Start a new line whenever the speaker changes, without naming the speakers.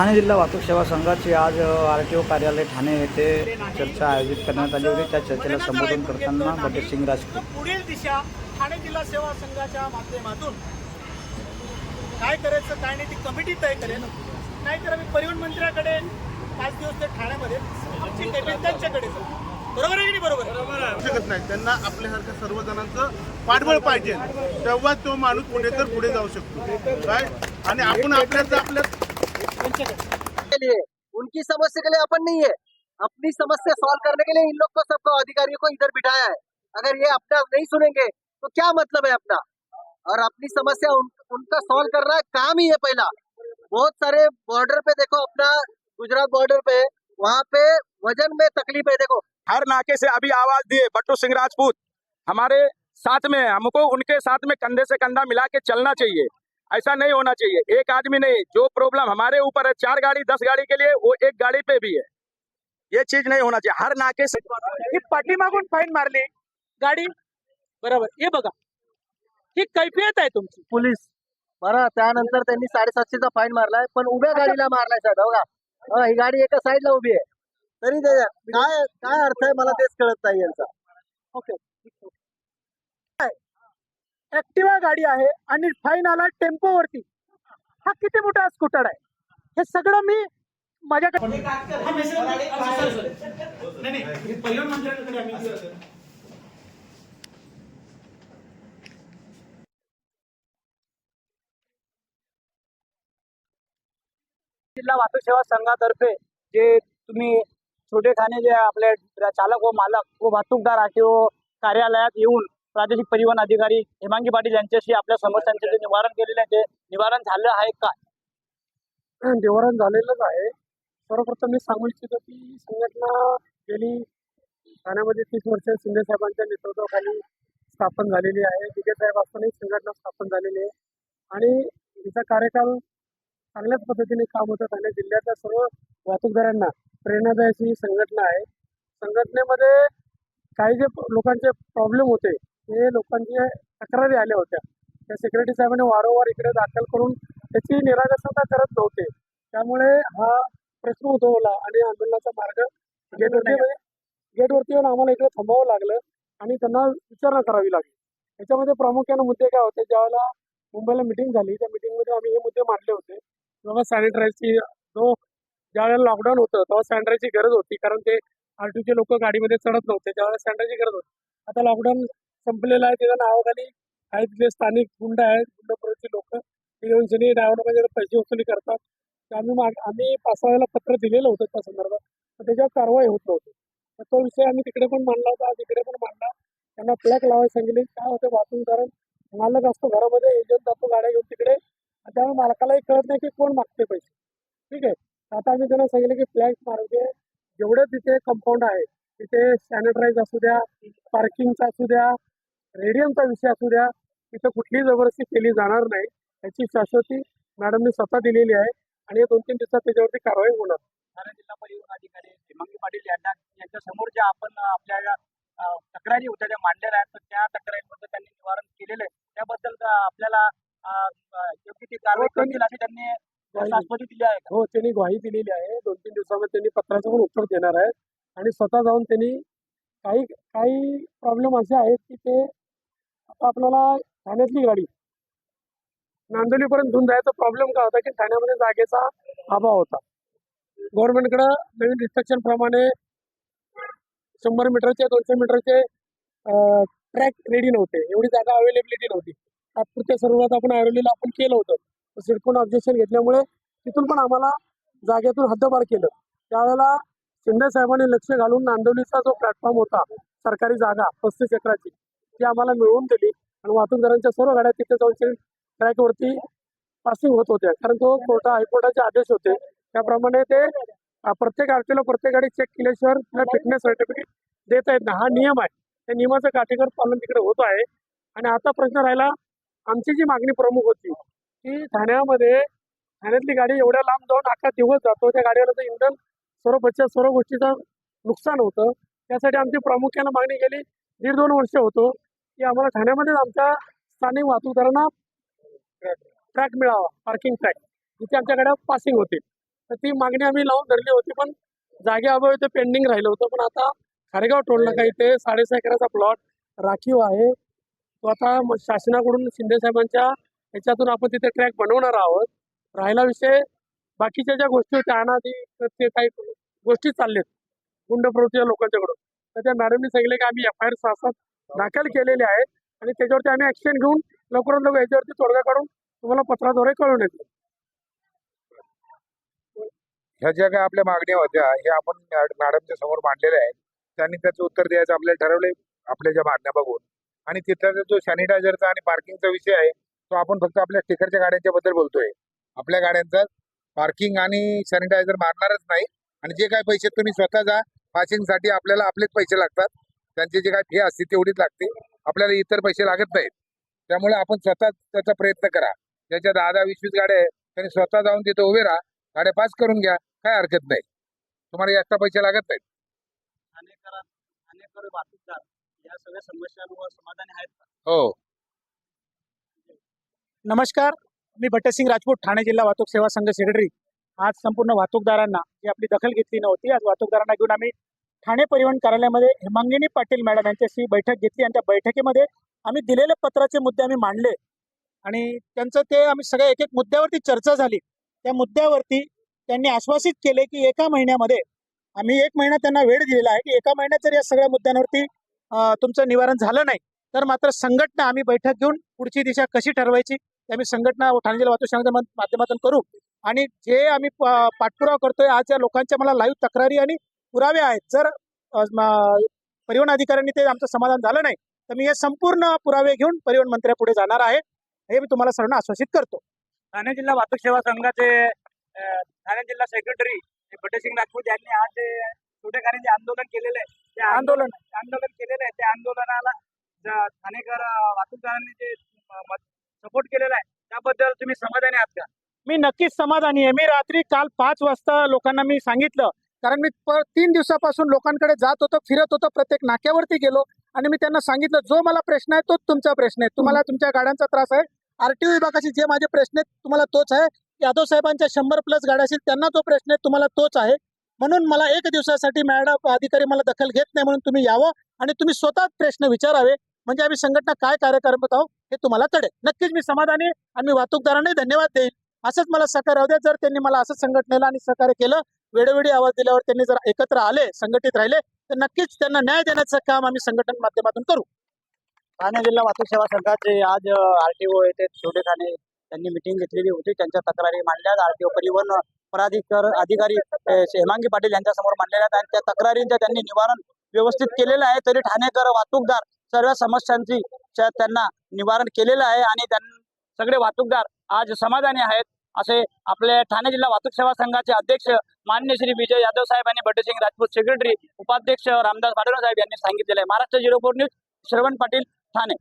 ठाणे जिल्हा वाहतूक सेवा संघाची आज आर टी ओ कार्यालय ठाणे येथे चर्चा आयोजित करण्यात आली होती. त्या चर्चेला संबोधन करताना बटे सिंग राजपूत.
पुढील दिशा ठाणे जिल्हा सेवा संघाच्या माध्यमातून. काय करायचं काय नाही ती कमिटी तय करेल. नाहीतर आम्ही परिवहन मंत्र्याकडे पाच दिवस ते ठाण्यामध्ये आमची त्यांच्याकडे जाऊ. बरोबर आहे की नाही? बरोबर
शकत नाही. त्यांना आपल्यासारख्या सर्वजणांचं पाठबळ पाहिजे. तेव्हा तो माणूस पुढे तर पुढे जाऊ शकतो. काय आणि आपण आपल्याच आपल्या
लिए। उनकी समस्या के लिए अपन नहीं है। अपनी समस्या सॉल्व करने के लिए इन लोग को सबको अधिकारियों को इधर बिठाया है। अगर ये अपना नहीं सुनेंगे तो क्या मतलब है अपना? और अपनी समस्या उन, उनका सॉल्व करना है काम ही है पहला। बहुत सारे बॉर्डर पे देखो अपना गुजरात बॉर्डर पे वहाँ पे वज़न में तकलीफ़ है देखो।
हर नाके से अभी आवाज़ दिए बट्टू सिंह राजपूत। हमारे साथ में है हमको उनके साथ में कंधे से कंधा मिला के चलना चाहिए। ऐसा नहीं होना चाहिए। एक आदमी नहीं जो प्रॉब्लम हमारे ऊपर है चार गाड़ी दस गाड़ी के लिए वो एक गाड़ी पे भी है। ये चीज नहीं होना चाहिए। हर नाके से
ही पाठीमागून फाईन मारली. गाडी? बरोबर. हे बघा. ही कैफियत आहे तुमची.
पोलीस. बरं त्यानंतर त्यांनी साडेसातशेचा फाईन मारलाय पण उभ्या गाडीला मारलाय साहेब बघा. हा, ही गाडी एका साईडला उभी आहे. तरी ते काय काय अर्थ आहे? मला तेच कळत नाही यांचा.
ओके ऍक्टिवा गाडी आहे आणि फाईन आला टेम्पो वरती हा किती मोठा स्कूटर आहे? हे सगळं मी माझ्याकडे
जिल्हा वाहतूक सेवा संघातर्फे जे तुम्ही छोटे खाणे जे आपले चालक व मालक व वाहतूकदार आरटीओ कार्यालयात येऊन प्रादेशिक परिवहन अधिकारी हेमांगी पाटील यांच्याशी आपल्या समस्यांचे जे निवारण केलेले आहे ते निवारण झालं आहे का?
निवारण झालेलंच आहे. सर्वप्रथम मी सांगू इच्छितो की संघटना गेली. ठाण्यामध्ये तीस वर्ष शिंदे साहेबांच्या नेतृत्वाखाली स्थापन झालेली आहे. विजय साहेब असतानाही संघटना स्थापन झालेली आहे. आणि तिचा कार्यकाल चांगल्याच पद्धतीने काम होतं. ठाणे जिल्ह्यातल्या सर्व वाहतूकदारांना प्रेरणादायी ही संघटना आहे. संघटनेमध्ये काही जे लोकांचे प्रॉब्लेम होते ते लोकांच्या तक्रारी आल्या होत्या. त्या सेक्रेटरी साहेबांनी वारंवार इकडे दाखल करून त्याची निरागसता करत नव्हते. त्यामुळे हा प्रश्न उद्भवला आणि आंदोलनाचा मार्ग गेटवरती गेटवरती येऊन आम्हाला इकडे थांबावं लागलं आणि त्यांना विचारणा करावी लागली. याच्यामध्ये प्रामुख्याने मुद्दे काय होते? ज्यावेळेला मुंबईला मिटिंग झाली त्या मिटिंगमध्ये आम्ही हे मुद्दे मांडले होते. तेव्हा सॅनिटायझरची जो ज्यावेळेला लॉकडाऊन होतं तेव्हा सॅनिटायझरची गरज होती. कारण ते आरटीचे लोक गाडीमध्ये चढत नव्हते. त्यावेळेला सॅनिटायझरची गरज होती. आता लॉकडाऊन संपलेलं आहे त्याच्या नावाखाली. काही तिथले स्थानिक गुंड आहेत गुंडप्रवृत्ती लोक. ते येऊन ड्रायव्हरमध्ये पैसे वसुली करतात. आम्ही माग आम्ही पाच सहा वेळेला पत्र दिलेलं होतं त्या संदर्भात. तर त्याच्यावर कारवाई होत नव्हती. तर तो विषय आम्ही तिकडे पण मांडला होता तिकडे पण मांडला. त्यांना प्लॅक लावायला सांगितले काय होतं वाचून? कारण मालक असतो घरामध्ये एजंट जातो गाड्या घेऊन तिकडे. त्यामुळे मालकालाही कळत नाही की कोण मागते पैसे. ठीक आहे. तर आता आम्ही त्यांना सांगितलं की फ्लॅग मार्गे जेवढं तिथे कंपाऊंड आहे तिथे सॅनिटाईज असू द्या पार्किंगचा असू द्या रेडियमचा विषय असू द्या तिथं कुठलीही जबरदस्ती केली जाणार नाही. याची शाश्वती मॅडमनी स्वतः दिलेली आहे आणि दोन तीन दिवसात त्याच्यावरती कारवाई होणार.
ठाणे जिल्हा परिवहन अधिकारी हेमांगी पाटील यांना यांच्या समोर ज्या आपण आपल्या तक्रारी होत्या त्या मांडलेल्या आहेत तर त्या तक्रारीबद्दल त्यांनी निवारण केलेलं आहे. त्याबद्दल आपल्याला योग्य ती कारवाई
हो, त्यांनी-
करतील अशी त्यांनी शाश्वती दिली आहे
हो त्यांनी ग्वाही दिलेली आहे. दोन तीन दिवसामध्ये त्यांनी पत्राचं पण उत्तर देणार आहेत. आणि स्वतः जाऊन त्यांनी काही काही प्रॉब्लेम असे आहेत की ते आता आपल्याला ठाण्यातली गाडी नांदोलीपर्यंत घेऊन जायचा प्रॉब्लेम काय होता की ठाण्यामध्ये जागेचा अभाव होता. गव्हर्नमेंटकडं नवीन रिस्ट्रक्शन प्रमाणे शंभर मीटरचे दोनशे मीटरचे ट्रॅक रेडी नव्हते. एवढी जागा अवेलेबिलिटी नव्हती. तात्पुरत्या स्वरूपात आपण ऐरोलीला आपण केलं होतं. सिडकोन ऑब्जेक्शन घेतल्यामुळे तिथून पण आम्हाला जागेतून हद्दपार केलं. त्यावेळेला शिंदे साहेबांनी लक्ष घालून नांदवलीचा जो प्लॅटफॉर्म होता सरकारी जागा पस्तीस एकराची ती आम्हाला मिळवून दिली. आणि वाहतूकदारांच्या सर्व गाड्या तिथे जाऊन ट्रॅकवरती पासिंग होत होत्या. कारण तो कोर्टा हायकोर्टाचे आदेश होते. त्याप्रमाणे ते प्रत्येक आरटीला प्रत्येक गाडी चेक केल्याशिवाय तिला फिटनेस सर्टिफिकेट देता येत नाही हा नियम आहे. त्या नियमाचं काटेकोर पालन तिकडे होत आहे. आणि आता प्रश्न राहिला आमची जी मागणी प्रमुख होती की ठाण्यामध्ये ठाण्यातली गाडी एवढ्या लांब जाऊन अख्खा दिवस जातो. त्या गाडीवर इंधन सर्व बच्चा सर्व गोष्टीचं नुकसान होतं. त्यासाठी आमची प्रामुख्यानं मागणी केली दीड दोन वर्ष होतो. की आम्हाला ठाण्यामध्येच आमच्या स्थानिक वाहतूकदारांना ट्रॅक मिळावा पार्किंग ट्रॅक जिथे आमच्याकडे पासिंग होतील तर ती मागणी आम्ही लावून धरली होती पण जागेअभावी ते पेंडिंग राहिलं होतं. पण आता खारेगाव टोल नाका इथे साडेसहा एकराचा प्लॉट राखीव आहे. तो आता शासनाकडून शिंदे साहेबांच्या ह्याच्यातून आपण तिथे ट्रॅक बनवणार आहोत. राहिला विषय बाकीच्या ज्या गोष्टी होत्या अनादी ते काही गोष्टी चालल्यात गुंड प्रवृत्तीच्या लोकांच्याकडून. तर त्या मॅडमनी सांगितलं की आम्ही एफ आय आर दाखल केलेले आहेत. आणि त्याच्यावरती आम्ही ऍक्शन घेऊन लवकरात लवकर याच्यावरती तोडगा काढून तुम्हाला पत्राद्वारे कळून येतो.
ह्या ज्या काही आपल्या मागण्या होत्या हे आपण मॅडमच्या समोर मांडलेल्या आहेत. त्यांनी त्याचं उत्तर द्यायचं आपल्याला ठरवले आपल्या ज्या मागण्या बघून. आणि तिथला जो सॅनिटायझरचा आणि पार्किंगचा विषय आहे तो आपण फक्त आपल्या स्टिकरच्या गाड्यांच्या बद्दल बोलतोय. आपल्या गाड्यांचा पार्किंग आणि सॅनिटायझर मारणारच नाही. आणि जे काय पैसे तुम्ही स्वतः जा पासिंगसाठी आपल्याला आपलेच पैसे लागतात. त्यांची जे काय फी असते तेवढीच लागते. आपल्याला इतर पैसे लागत नाहीत. त्यामुळे आपण स्वतः त्याचा प्रयत्न करा. ज्याच्या दहा दहा वीस वीस गाड्या आहेत. त्यांनी स्वतः जाऊन तिथे उभे राहा. गाड्या पास करून घ्या. काय हरकत नाही. तुम्हाला एक्स्ट्रा पैसे लागत नाहीत.
ठाणेकर ठाणेकर वाहतूकदार या सगळ्या समस्यांवर समाधानी आहेत का?
हो.
नमस्कार. मी भट्टसिंग राजपूत ठाणे जिल्हा वाहतूक सेवा संघ सेक्रेटरी आज संपूर्ण वाहतूकदारांना जी आपली दखल घेतली नव्हती आज वाहतूकदारांना घेऊन आम्ही ठाणे परिवहन कार्यालयामध्ये हेमांगिनी पाटील मॅडम यांच्याशी बैठक घेतली. आणि त्या बैठकीमध्ये आम्ही दिलेले पत्राचे मुद्दे आम्ही मांडले. आणि त्यांचं ते आम्ही सगळ्या एक एक मुद्द्यावरती चर्चा झाली. त्या मुद्द्यावरती त्यांनी आश्वासित केले की एका महिन्यामध्ये आम्ही एक महिना त्यांना वेळ दिलेला आहे. की एका महिन्यात जर या सगळ्या मुद्द्यांवरती तुमचं निवारण झालं नाही तर मात्र संघटना आम्ही बैठक घेऊन पुढची दिशा कशी ठरवायची ते आम्ही संघटना ठाणे जिल्हा वाहतूक माध्यमातून करू. आणि जे आम्ही पाठपुरावा करतोय आज या लोकांच्या मला लाईव्ह तक्रारी आणि पुरावे आहेत. जर परिवहन अधिकाऱ्यांनी ते आमचं समाधान झालं नाही तर मी हे संपूर्ण पुरावे घेऊन परिवहन मंत्र्यापुढे जाणार आहे. हे मी तुम्हाला सर्वांना आश्वासित करतो. ठाणे जिल्हा वाहतूक सेवा संघाचे ठाणे जिल्हा सेक्रेटरी भट्टसिंग राजपूत यांनी आज छोटेखानी जे आंदोलन केलेलं आहे ते आंदोलन आंदोलन. केलेलं आहे. त्या आंदोलनाला ठाणेकर वाहतूकदारांनी जे सपोर्ट केलेला आहे त्याबद्दल तुम्ही समाधानी आहात का? मी नक्कीच समाधानी आहे. मी रात्री काल पाच वाजता लोकांना मी सांगितलं कारण मी तीन दिवसापासून लोकांकडे जात होतो फिरत होतो प्रत्येक नाक्यावरती गेलो आणि मी त्यांना सांगितलं जो मला प्रश्न आहे तोच तुमचा प्रश्न आहे. तुम्हाला तुमच्या गाड्यांचा त्रास आहे. आरटीओ विभागाचे जे माझे प्रश्न आहेत तुम्हाला तोच आहे. यादव साहेबांच्या शंभर प्लस गाड्या असतील त्यांना जो प्रश्न आहे तुम्हाला तोच आहे. म्हणून मला एक दिवसासाठी मॅडम अधिकारी मला दखल घेत नाही म्हणून तुम्ही यावं आणि तुम्ही स्वतः प्रश्न विचारावे. म्हणजे आम्ही संघटना काय कार्य करत आहोत हे तुम्हाला कळेल. नक्कीच मी समाधानी आणि मी वाहतूकदारांनाही धन्यवाद देईल. असंच मला सहकार्य द्या. जर त्यांनी मला असंच संघटनेला आणि सहकार्य केलं वेळोवेळी आवाज दिल्यावर त्यांनी जर एकत्र आले संघटित राहिले तर नक्कीच त्यांना न्याय देण्याचं काम आम्ही संघटन माध्यमातून करू. ठाणे जिल्हा वाहतूक सेवा संघाचे आज आरटीओ येथे छोटे ठाणे त्यांनी मिटिंग घेतलेली होती. त्यांच्या तक्रारी मांडल्या आरटीओ परिवहन पराधिकार अधिकारी हेमांगी पाटील यांच्या समोर मांडलेल्या आहेत आणि त्या तक्रारींचं त्यांनी निवारण व्यवस्थित केलेलं आहे. तरी ठाणेकर वाहतूकदार सर्व समस्यांची त्यांना निवारण केलेलं आहे आणि त्यां सगळे वाहतूकदार आज समाधानी आहेत. असे आपले ठाणे जिल्हा वाहतूक सेवा संघाचे अध्यक्ष मान्य श्री विजय यादव साहेब आणि भट्टसिंग राजपूत सेक्रेटरी उपाध्यक्ष रामदास भाडोरा साहेब यांनी सांगितलेलं आहे. महाराष्ट्र झिरो फोर न्यूज श्रवण पाटील ठाणे.